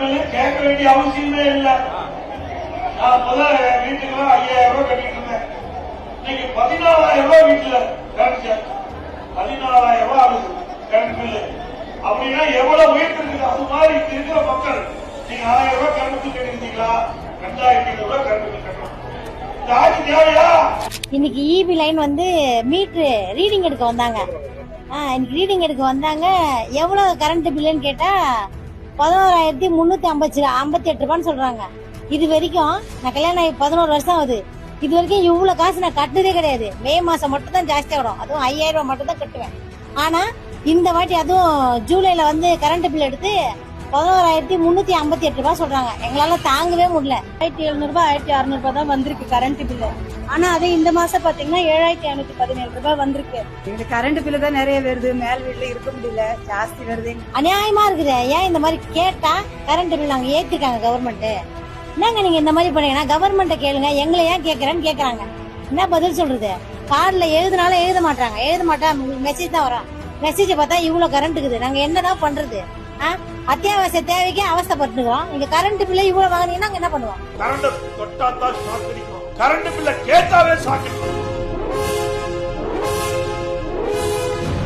Bill கேட்க வேண்டிய அவசியமே இல்லை. நான் முதல் வீட்டுக்கு ஐயாயிரம் ரூபாய் கட்டிட்டு இருந்தேன். இன்னைக்கு பதினாலாயிரம் ரூபாய் வீட்டுல கரண்ட் சார்ஜ் பதினாலாயிரம் ரூபாய் ஆகுது கரண்ட் பில்லு அப்படின்னா எவ்வளவு உயர்த்து இருக்குது? அது மாதிரி இருக்கிற மக்கள் நீங்க ஆயிரம் ரூபாய் கரண்ட் பில் கட்டிருந்தீங்களா ரெண்டாயிரத்தி ஐநூறு ரூபாய் கரண்ட் பில் கட்டணும். இந்த ஆட்சி தேவையா? இன்னைக்கு இபி லைன் வந்து மீட்ரு ரீடிங் எடுக்க வந்தாங்க. ரீடிங் எடுக்க வந்தாங்க. எவ்வளவு கரண்ட் பில்லுன்னு கேட்டா பதினோராயிரத்தி முன்னூத்தி ஐம்பத்தி ஐம்பத்தி எட்டு ரூபான்னு சொல்றாங்க. இது வரைக்கும் நான் கல்யாணம் ஆகி பதினோரு வருஷம் ஆகுது. இது வரைக்கும் இவ்வளவு காசு நான் கட்டுனதே கிடையாது. மே மாசம் மட்டும் தான் ஜாஸ்தியா வரும் அதுவும் ஐயாயிரம் ரூபாய் மட்டும் தான் கட்டுவேன். ஆனா இந்த வாட்டி அதுவும் ஜூலைல வந்து கரண்ட் பில் எடுத்து பதினோராயிரத்தி முன்னூத்தி ஐம்பத்தி எட்டு ரூபாய் சொல்றாங்க. எங்களால தாங்கவே முடியல. ஆயிரத்தி எழுநூறு ரூபாய் ஆயிரத்தி அறுநூறு ரூபாய் தான் வந்திருக்கு கரண்ட் பில்லு ஆனா அதே இந்த மாசம் பாத்தீங்கன்னா ஏழாயிரத்தி ஐநூத்தி பதினேழு ரூபாய் வந்திருக்கு. எங்களுக்கு கரண்ட் பில்லு தான் நிறைய வருது. மேல் வீட்டுல இருக்க முடியல. ஜாஸ்தி வருது. அநியாயமா இருக்குது. ஏன் இந்த மாதிரி கேட்டா கரண்ட் பில் நாங்க ஏத்திருக்காங்க கவர்மெண்ட் என்னங்க நீங்க இந்த மாதிரி பண்ணீங்கன்னா கவர்மெண்ட்ட கேளுங்க. எங்களை ஏன் கேக்குறேன்னு கேக்குறாங்க. என்ன பதில் சொல்றது? கார்டுல எழுதுனாலும் எழுத மாட்டாங்க எழுத மாட்டா மெசேஜ் தான் வரும். மெசேஜ் பார்த்தா இவ்வளவு கரண்ட் இருக்குது நாங்க என்னதான் பண்றது? ஆ? அத்தியாவசிய தேவைக்கு அவஸ்தைப்பட்டுக்கிறோம் இங்க கரண்ட் பில்ல இவ்வளவு வாங்கினீங்கன்னா நாங்க என்ன பண்ணுவோம்? கரண்ட் தொட்டா தான் சாக்கடிக்கும் கரண்ட் பில்ல கேட்டாவே சாக்கடிக்கும்